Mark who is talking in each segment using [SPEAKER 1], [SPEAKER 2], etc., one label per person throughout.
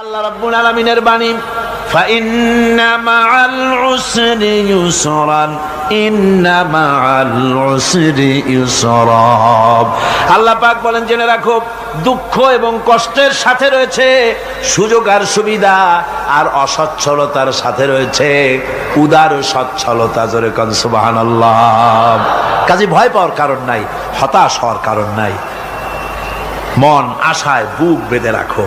[SPEAKER 1] আল্লাহ রাব্বুল আলামিনের বাণী বলেন, জেনে রাখো, দুঃখ এবং কষ্টের সাথে রয়েছে সুযোগ আর সুবিধা, আর অসচ্ছলতার সাথে রয়েছে উদার সচ্ছলতা। জোরে কন কাজে ভয় পাওয়ার কারণ নাই, হতাশ হওয়ার কারণ নাই। মন, আশায় বুক বেঁধে রাখো।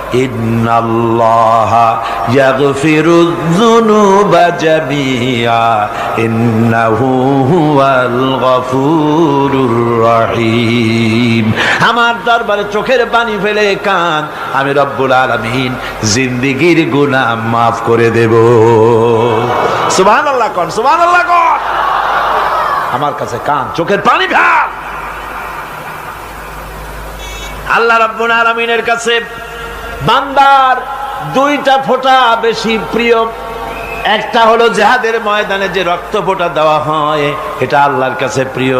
[SPEAKER 1] আমার দরবারে চোখের পানি ফেলে কান, আমি রব্বুল আলামিন জিন্দিগির গুনাহ মাফ করে দেব। সুবহানাল্লাহ কোন, সুবহানাল্লাহ কন। আমার কাছে কান, চোখের পানি ফেল। আল্লাহ রাব্বুল আলামিনের কাছে বান্দার দুইটা ফোঁটা বেশি প্রিয়। একটা হলো জেহাদের ময়দানে যে রক্ত ফোঁটা দেওয়া হয়, এটা আল্লাহর কাছে প্রিয়।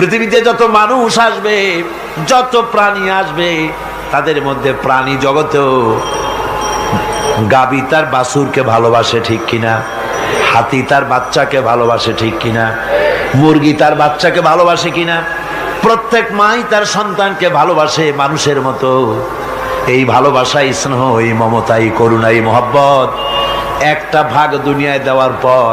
[SPEAKER 1] পৃথিবীতে যত মানুষ আসবে, যত প্রাণী আসবে, তাদের মধ্যে প্রাণী জগতেও গাবি তার বাসুরকে ভালোবাসে ঠিক কিনা, হাতি তার বাচ্চাকে ভালোবাসে ঠিক কিনা, মুরগি তার বাচ্চাকে ভালোবাসে কিনা, প্রত্যেক মাই তার সন্তানকে ভালোবাসে মানুষের মতো। এই ভালোবাসা স্নেহ, এই মমতা এই করুণা, এই মহব্বত, একটা ভাগ দুনিয়ায় দেওয়ার পর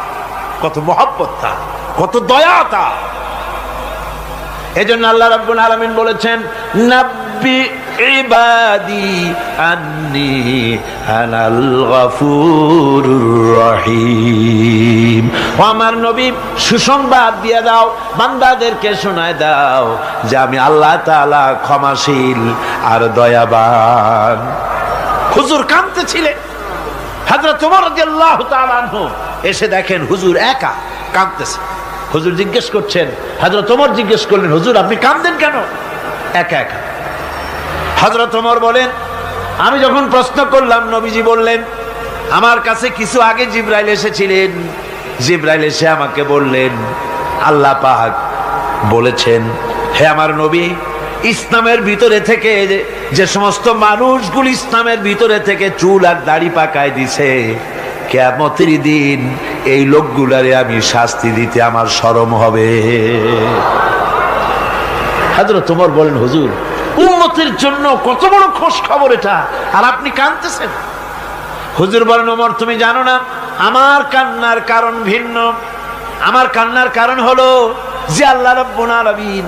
[SPEAKER 1] কত মহব্বত তার কত দয়া তার এজন্য আল্লাহ রাব্বুল আলামিন বলেছেন, নাব্বি ইবাদি আন্নি আনাল গফুরুর রহিম। ও আমার নবী, সুসংবাদ দিয়ে দাও, বান্দাদেরকে শোনায় দাও যে আমি আল্লাহ তাআলা ক্ষমাশীল আর দয়াবান। হুজুর কাঁদতেছিলেন হাজরত তোমার রাদিয়াল্লাহু তাআলা আনহু এসে দেখেন হুজুর একা কাঁদতেছে। হুজুর জিজ্ঞেস করছেন হাজরত তোমার জিজ্ঞেস করলেন, হুজুর, আপনি কাঁদতেন কেন? একা একা। হজরত তোমার বলেন, আমি যখন প্রশ্ন করলাম, নবীজি বললেন, আমার কাছে কিছু আগে জিব্রাইল এসেছিলেন। জিব্রাইল এসে আমাকে বললেন, আল্লাহ পাক বলেছেন, হে আমার নবী, ইসলামের ভিতরে থেকে যে সমস্ত মানুষগুলি ইসলামের ভিতরে থেকে চুল আর দাড়ি পাকায় দিছে কেমতের দিন এই লোকগুলারে আমি শাস্তি দিতে আমার সরম হবে। তোমার বলেন, হুজুর উন্নতির জন্য কত বড় খোঁজ খবর এটা, আর আপনি কাঁদতেছেন? হুজুর বলেন, ওমর, তুমি জানো না, আমার কান্নার কারণ ভিন্ন। আমার কান্নার কারণ হলো যে আল্লাহ রব্বুল আলামিন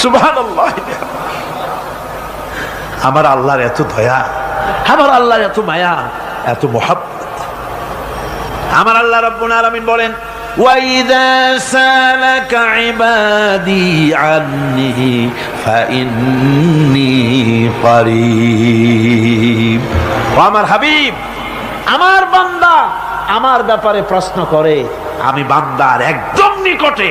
[SPEAKER 1] সুবহানাল্লাহ আমার আল্লাহর এত দয়া আমার আল্লাহর এত মায়া এত মহাব্বত আমার আল্লাহ রাব্বুল আলামিন বলেন وَإِذَا سَأَلَكَ عِبَادِي عَنِّي فَإِنِّي قَرِيب ও আমার হাবিব আমার বান্দা আমার ব্যাপারে প্রশ্ন করে আমি বান্দার একদম নিকটে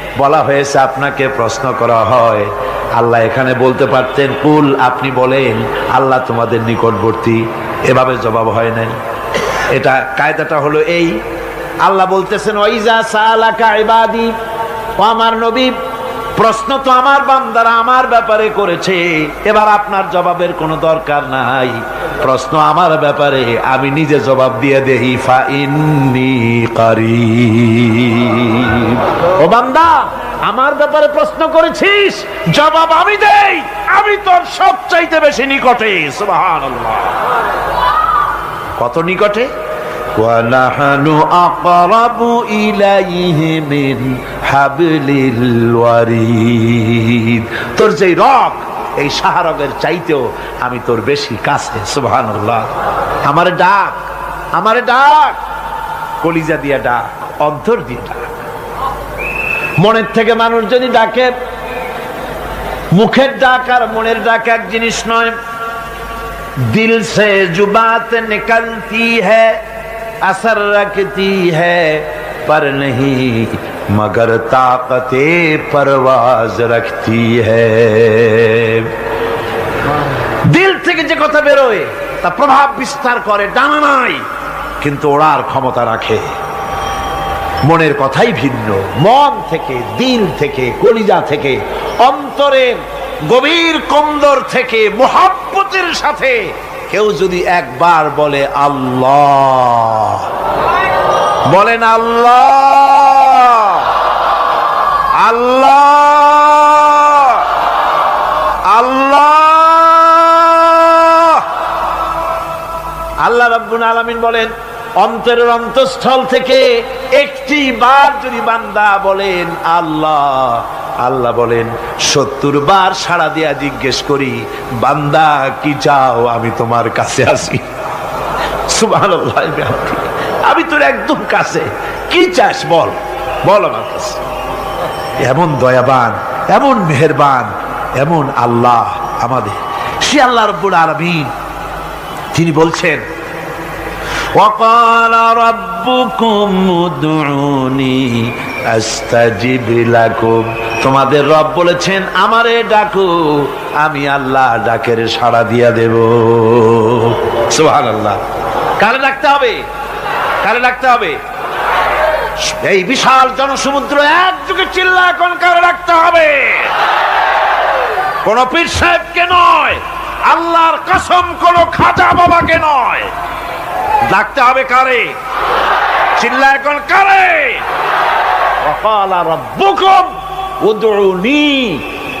[SPEAKER 1] বলা হয়েছে, আপনাকে প্রশ্ন করা হয়। আল্লাহ এখানে বলতে পারতেন, কুল, আপনি বলেন, আল্লাহ তোমাদের নিকটবর্তী। এভাবে জবাব হয় নাই। এটা, কায়দাটা হলো এই। আল্লাহ বলতেছেন ওইজা ইবাদি। ও আমার নবী, প্রশ্ন তো আমার বান্দারা আমার ব্যাপারে করেছে। এবার আপনার জবাবের কোনো দরকার নাই। প্রশ্ন আমার ব্যাপারে আমি নিজে জবাব দিয়ে দেহি ফা ইন্নি কারীব। ও বান্দা আমার ব্যাপারে প্রশ্ন করেছিস জবাব আমি দেই আমি তোর সবচাইতে বেশি নিকটে সুবহানাল্লাহ কত নিকটে ونحن أقرب إليه من حبل الوريد তোর যে রক এই শাহরগের চাইতেও আমি তোর বেশি কাছে সুবহানাল্লাহ আমার ডাক আমার ডাক কলিজা দিয়া ডাক অন্তর দিয়ে ডাক মনের থেকে মানুষ যদি ডাকে মুখের ডাক আর মনের ডাক এক জিনিস নয় दिल से जुबात निकलती है असर रखती है पर नहीं مگر طاقت پرواز رکھتی ہے দিল থেকে যে কথা বেরোয়, তা প্রভাব বিস্তার করে, ডানা নাই, কিন্তু ওড়ার ক্ষমতা রাখে। মনের কথাই ভিন্ন, মন থেকে, দিল থেকে, কলিজা থেকে অন্তরের গভীর কন্দর থেকে, মোহাব্বতের সাথে কেউ যদি একবার বলে আল্লাহ, বলেন আল্লাহ। আল্লাহ। আল্লাহ। আল্লাহ রাব্বুল আলামিন বলেন, অন্তরের অন্তঃস্থল থেকে একটি বার যদি বান্দা বলেন আল্লাহ আল্লাহ বলেন, সত্তর বার সাড়া দিয়া জিজ্ঞেস করি, বান্দা, কি চাও? আমি তোমার কাছে আসি। আমি তোর একদম কাছে। কি চাস বল? বল আমার কাছে। এমন দয়াবান এমন মেহেরবান এমন আল্লাহ আমাদের সে আল্লাহ রব্বুল আলামিন তিনি বলছেন وقال ربكم ادعوني استجب لكم তোমাদের রব বলেছেন আমারে ডাকো আমি আল্লাহ ডাকের সাড়া দিয়া দেব সুবহানাল্লাহ কারে ডাকতে হবে কারে ডাকতে হবে এই বিশাল জনসমুদ্র একযুগে চিল্লা এখন কারে ডাকতে হবে। কোন পীর সাহেবকে নয়, আল্লাহর কসম কোন খাজা বাবাকে নয়। ডাকতে হবে কারে? চিল্লা এখন কারে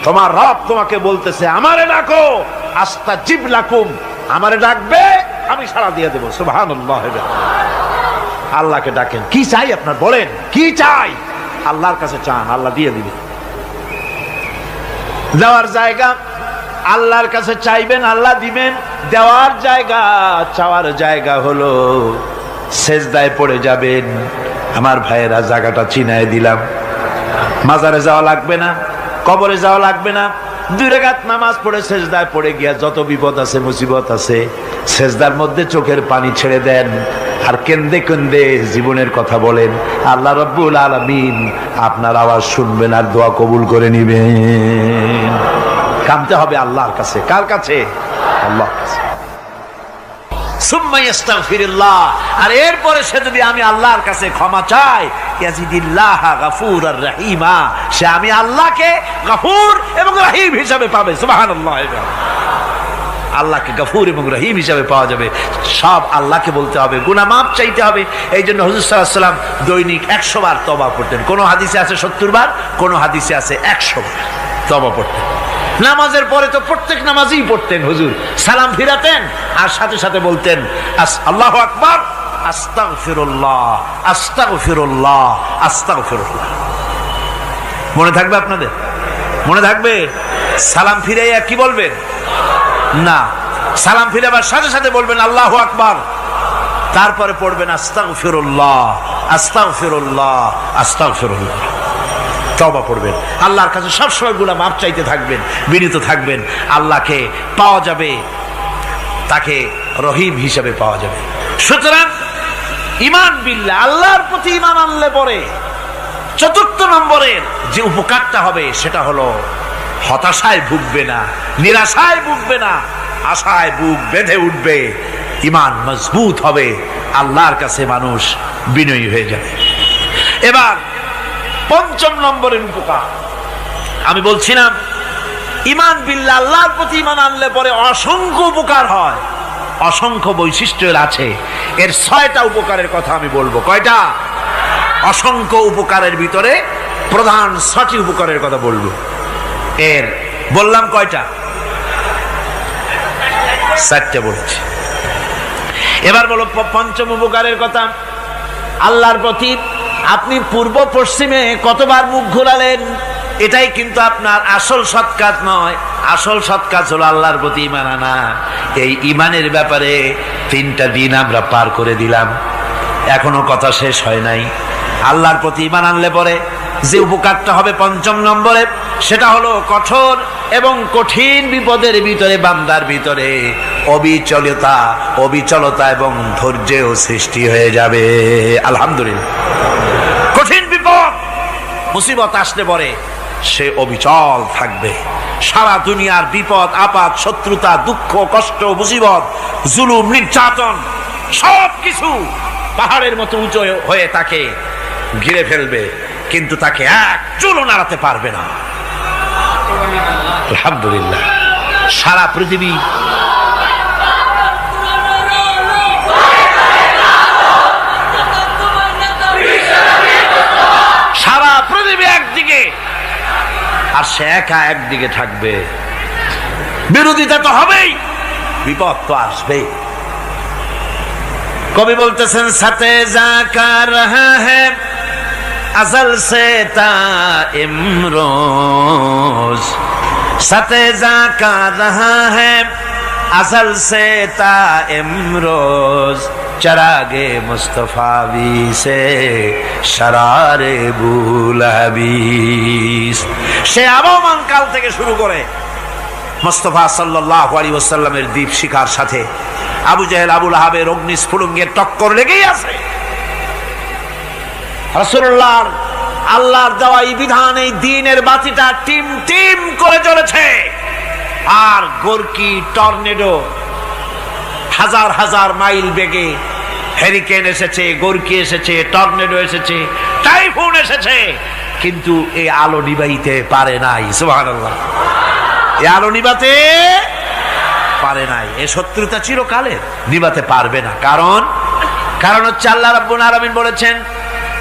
[SPEAKER 1] তোমার রব তোমাকে বলতেছে, আমারে ডাকো, আস্তাজিব লাকুম। আমারে ডাকবে, আমি সাড়া দিয়ে দেব। সুবহানাল্লাহ। আল্লাহকে ডাকেন। কি চাই আপনার বলেন? কি চাই? আল্লাহর কাছে চান, আল্লাহ দিয়ে দিবে। দেওয়ার জায়গা আল্লাহর কাছে চাইবেন, আল্লাহ দিবেন। দেওয়ার জায়গা, চাওয়ার জায়গা হলো সেজদায় পড়ে যাবেন। আমার ভাইয়েরা, জায়গাটা চিনায় দিলাম। মাজারে যাওয়া লাগবে না, কবরে যাওয়া লাগবে না। দুই রেখাত নামাজ পড়ে সেজদায় পড়ে গিয়া যত বিপদ আছে, মুসিবত আছে, সেজদার মধ্যে চোখের পানি ছেড়ে দেন। আর কেন্দে কেন্দে জীবনের কথা বলেন, আল্লাহ রব্বুল আলমিন আপনার আওয়াজ শুনবেন আর দোয়া কবুল করে নিবেন। কামতে হবে আল্লাহর কাছে। কার কাছে? যদি আমি আল্লাহকে গাফুর এবং রাহিম হিসাবে পাবে। সুবহানাল্লাহ। আল্লাহকে গফুর এবং রহিম হিসাবে পাওয়া যাবে। সব আল্লাহকে বলতে হবে গুনা মাপ চাইতে হবে। এই জন্য হজুর সাল্লাম দৈনিক একশো বার তবা পড়তেন কোনো হাদিসে আছে সত্তর বার, কোনো হাদিসে আছে একশো বার তবা পড়তেন। নামাজের পরে তো প্রত্যেক নামাজই পড়তেন হুজুর। সালাম ফিরাতেন আর সাথে সাথে বলতেন আল্লাহ আকবার, আস্তাগফিরুল্লাহ আস্তাগফিরুল্লাহ আস্তাগফিরুল্লাহ। মনে থাকবে আপনাদের? মনে থাকবে? সালাম ফিরাইয়া কি বলবেন? না। সালাম ফিরাবার সাথে সাথে বলবেন, আল্লাহ আকবার। তারপরে পড়বেন আস্তাগ ফিরুল্লাহ আস্তাগ ফিরুল্লাহ আস্তাগ ফিরুল্লাহ তবা পড়বেন। আল্লাহর কাছে সবসময়গুলা মাপ চাইতে থাকবেন, বিনীত থাকবেন। আল্লাহকে পাওয়া যাবে, তাকে রহিম হিসাবে পাওয়া যাবে। সুতরাং ইমান বিল্লা আল্লাহর প্রতি ইমান আনলে পরে চতুর্থ নম্বরের যে উপকারটা হবে, সেটা হলো হতাশায় ভুগবে না, নিরাশায় ভুগবে না, আশায় বুক বেঁধে উঠবে ইমান মজবুত হবে, আল্লাহর কাছে মানুষ বিনয়ী হয়ে যাবে। এবার পঞ্চম নম্বরের উপকার। আমি বলছিলাম ইমান বিল্লা আল্লাহর প্রতি ইমান আনলে পরে অসংখ্য উপকার হয়, অসংখ্য বৈশিষ্ট্য আছে, এর ছয়টা উপকারের কথা আমি বলব। কয়টা? অসংখ্য উপকারের ভিতরে প্রধান ছটি উপকারের কথা বলব। এর, বললাম কয়টা? চারটে বলছি। এবার বলো পঞ্চম উপকারের কথা। আল্লাহর প্রতি আপনি পূর্ব পশ্চিমে কতবার মুখ ঘোরালেন? এটাই কিন্তু আপনার আসল সৎ কাজ নয়। আসল সৎ কাজ হলো আল্লাহর প্রতি ইমান আনা। এই ইমানের ব্যাপারে তিনটা দিন আমরা পার করে দিলাম। এখনও কথা শেষ হয় নাই। আল্লাহর প্রতি ইমান আনলে পরে যে উপকারটা হবে পঞ্চম নম্বরে, সেটা হলো কঠোর এবং কঠিন বিপদের ভিতরে, বান্দার ভিতরে। অবিচলতা অবিচলতা এবং ধৈর্যেও সৃষ্টি হয়ে যাবে। আলহামদুলিল্লাহ। কঠিন বিপদ, মুসিবত আসলে পরে সে অবিচল থাকবে। সারা দুনিয়ার বিপদ, আপাত, শত্রুতা, দুঃখ, কষ্ট, মুসিবত, জুলুম, নির্যাতন সব কিছু পাহাড়ের মতো উঁচু হয়ে তাকে ঘিরে ফেলবে। কিন্তু তাকে এক চুলো নাড়াতে পারবে না। আলহামদুলিল্লাহ। সারা পৃথিবী সারা পৃথিবী একদিকে, আর সে একা একদিকে থাকবে। বিরোধিতা তো হবেই, বিপদ তো আসবেই। কবি বলতেছেন সাথে যা কার হ্যাঁ असल से ता इमरोज सतेजा का रहा है असल से ता इमरोज चरागे मुस्तफावी से शरारे বুলাবিস সে আবহমান কাল থেকে শুরু করে মোস্তফা সাল্লাহ আলী ওসাল্লামের দ্বীপ শিখার সাথে আবু জাহেল আবুল আহাবের অগ্নিস্ফুলঙ্গের টক্কর লেগেই আছে রসুল্লাহর আল্লাহর দেওয়া এই বিধান, এই দিনের বাতিটা টিম টিম করে চলেছে। আর গোরকি, টর্নেডো, হাজার হাজার মাইল বেগে হেরিকেন এসেছে, গোরকি এসেছে, টর্নেডো এসেছে, টাইফুন এসেছে। কিন্তু এই আলো নিবাইতে পারে নাই সুহান এই আলো নিবাতে পারে নাই। এ শত্রুতা চিরকালের নিবাতে পারবে না। কারণ? কারণ হচ্ছে আল্লাহ রাব্বুল আলামিন বলেছেন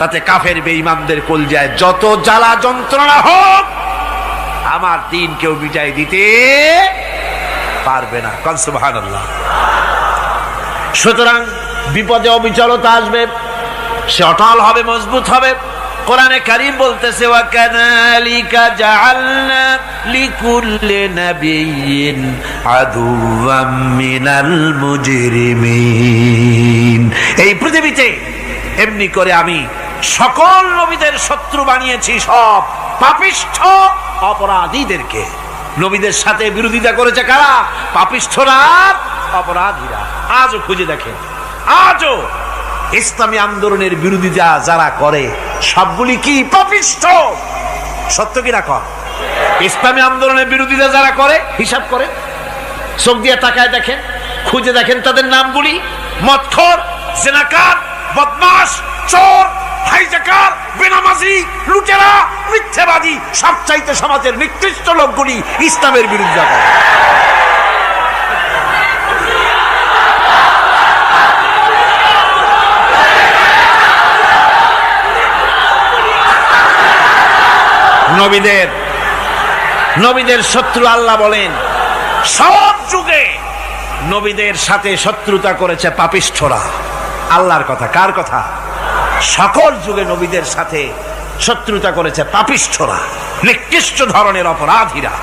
[SPEAKER 1] তাতে কাফের বেঈমানদের কলজায় যত জ্বালা যন্ত্রণা হোক, আমার দিন কেউ মিটাই দিতে পারবে না। কনসুবাহান সুতরাং বিপদে অবিচলতা আসবে, সে অটল হবে, মজবুত হবে। কোরআনে কারিম বলতেছে ওয়াকানালিকা জাআলনা লিকুল্লি নাবিয়্যিন আদুওয়াম মিনাল মুজরিমিন। এই পৃথিবীতে এমনি করে আমি সকল নবীদের শত্রু বানিয়েছি সব পাপিষ্ঠ অপরাধীদেরকে। নবীদের সাথে বিরোধিতা করেছে কারা? পাপিষ্ঠরা অপরাধীরা। আজও খুঁজে দেখেন। আজও ইসলামী আন্দোলনের বিরোধিতা যারা করে, সবগুলি কি পাপিষ্ঠ? সত্য কি রাখ ইসলামী আন্দোলনের বিরোধিতা যারা করে, হিসাব করে। চোখ দিয়ে তাকায় দেখেন, খুঁজে দেখেন তাদের নামগুলি। মৎখর, জেনাকার বদমাস চোর। বেনামাজি লুটেরা, মিথ্যেবাদী সবচাইতে সমাজের নিকৃষ্ট লোকগুলি ইসলামের বিরুদ্ধে নবীদের নবীদের শত্রু আল্লাহ বলেন, সব যুগে নবীদের সাথে শত্রুতা করেছে পাপিষ্ঠরা। আল্লাহর কথা, কার কথা? সকল যুগে নবীদের সাথে শত্রুতা করেছে পাপিষ্ঠরা, নিকৃষ্ট ধরনের অপরাধীরা।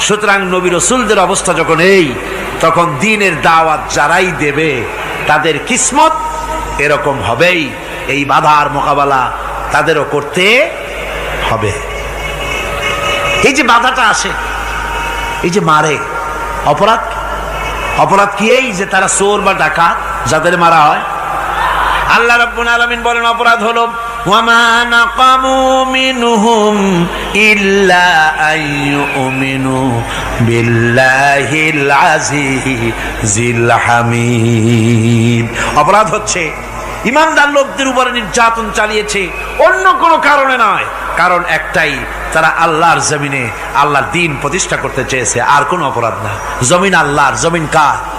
[SPEAKER 1] সুতরাং নবী রসুলদের অবস্থা যখন এই, তখন দিনের দাওয়াত যারাই দেবে, তাদের কিসমত এরকম হবেই। এই বাধার মোকাবেলা তাদেরও করতে হবে। এই যে বাধাটা আসে, এই যে মারে, অপরাধ? অপরাধ কি এই যে তারা চোর বা ডাকাত, যাদের মারা হয়? আল্লাহ রাব্বুল আলামিন বলেন, অপরাধ হলো অপরাধ হচ্ছে। ইমানদার লোকদের উপরে নির্যাতন চালিয়েছে। অন্য কোনো কারণে নয়। কারণ একটাই, তারা আল্লাহর জমিনে আল্লাহর দিন প্রতিষ্ঠা করতে চেয়েছে। আর কোনো অপরাধ না। জমিন আল্লাহর। জমিন কার?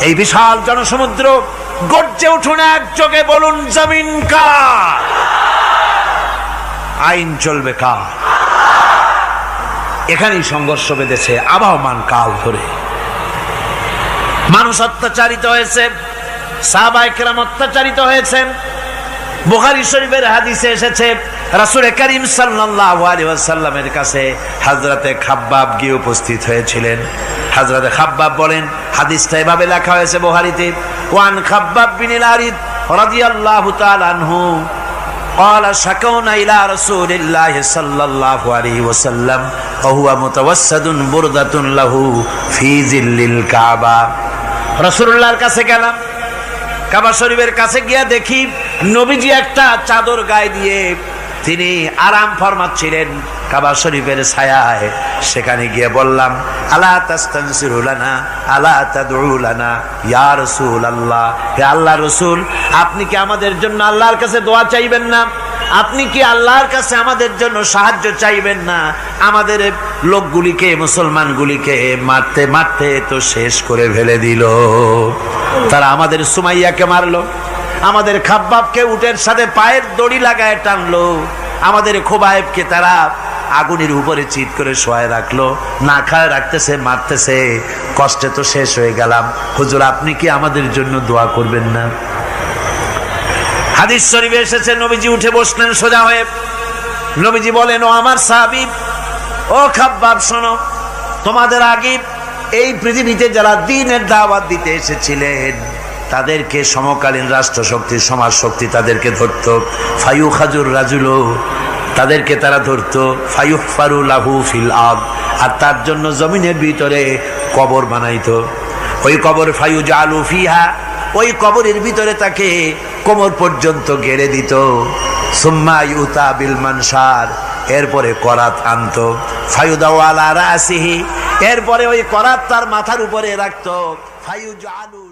[SPEAKER 1] এই বিশাল জনসমুদ্র গর্জে উঠুন এক চোখে, বলুন, জমিন কার? আইন চলবে কার? এখানেই সংঘর্ষ বেঁধেছে আবহমান কাল ধরে। মানুষ অত্যাচারিত হয়েছে সাহবাইকেরাম অত্যাচারিত হয়েছেন বোহারি শরীফের হাদিসে এসেছে রাসূল করিম সাল্লাল্লাহু আলাইহি ওয়াসাল্লামের কাছে হযরতে খাব্বাব গিয়ে উপস্থিত হয়েছিলেন হযরতে খাব্বাব বলেন হাদিসটা এভাবে লেখা হয়েছে বুখারীতে ওয়ান খাব্বাব বিন আরিদ রাদিয়াল্লাহু তাআলা আনহু قال شكونا إلى رسول الله صلى الله عليه وسلم وهو متوسد بردة له في ظل الكعبة রসুল্লাহর কাছে গেলাম কাবা শরীফের কাছে গিয়া দেখি নবীজি একটা চাদর গায়ে দিয়ে তিনি আরাম ফরমাচ্ছিলেন কাবা শরীফের ছায়ায়। সেখানে গিয়ে বললাম, আলা তাস্তানসিরুলানা আল্লাহ তাদউলানা ইয়া রাসূলুল্লাহ, হে আল্লাহ রসুল, আপনি কি আমাদের জন্য আল্লাহর কাছে দোয়া চাইবেন না? আপনি কি আল্লাহর কাছে আমাদের জন্য সাহায্য চাইবেন না? আমাদের লোকগুলিকে, মুসলমানগুলিকে মারতে মারতে তো শেষ করে ফেলে দিল। তারা আমাদের সুমাইয়াকে মারলো। আমাদের খাব্বাবকে উটের সাথে পায়ের দড়ি লাগায় টানলো। আমাদের খোবায়েবকে তারা আগুনের উপরে চিত করে শোয়ায় রাখল। না খায়, রাখতেছে, মারতেছে। কষ্টে তো শেষ হয়ে গেলাম। হুজুর, আপনি কি আমাদের জন্য দোয়া করবেন না? হাদিস শরীফে এসেছে, নবীজি উঠে বসলেন সোজা হয়ে। নবীজি বলেন, ও আমার সাহাবিব ও খাব্বাব, শোনো, তোমাদের আগে এই পৃথিবীতে যারা দিনের দাওয়াত দিতে এসেছিলেন তাদেরকে সমকালীন রাষ্ট্র শক্তি সমাজ শক্তি তাদেরকে ধরত। ফায়ু খাজুর রাজুলো, তাদেরকে তারা ধরত। ফায়ু ফারু লাহু ফিল আব আর তার জন্য জমিনের ভিতরে কবর বানাইত। ওই কবর ফায়ু জালু ফিহা, ওই কবরের ভিতরে তাকে কোমর পর্যন্ত গেড়ে দিত। সুম্মা ইউতা বিল মানসার, এরপরে করাত আনতো। ফায়ুদাওয়ালা রাসিহি, এরপরে ওই করাত তার মাথার উপরে রাখত। ফায়ু জালু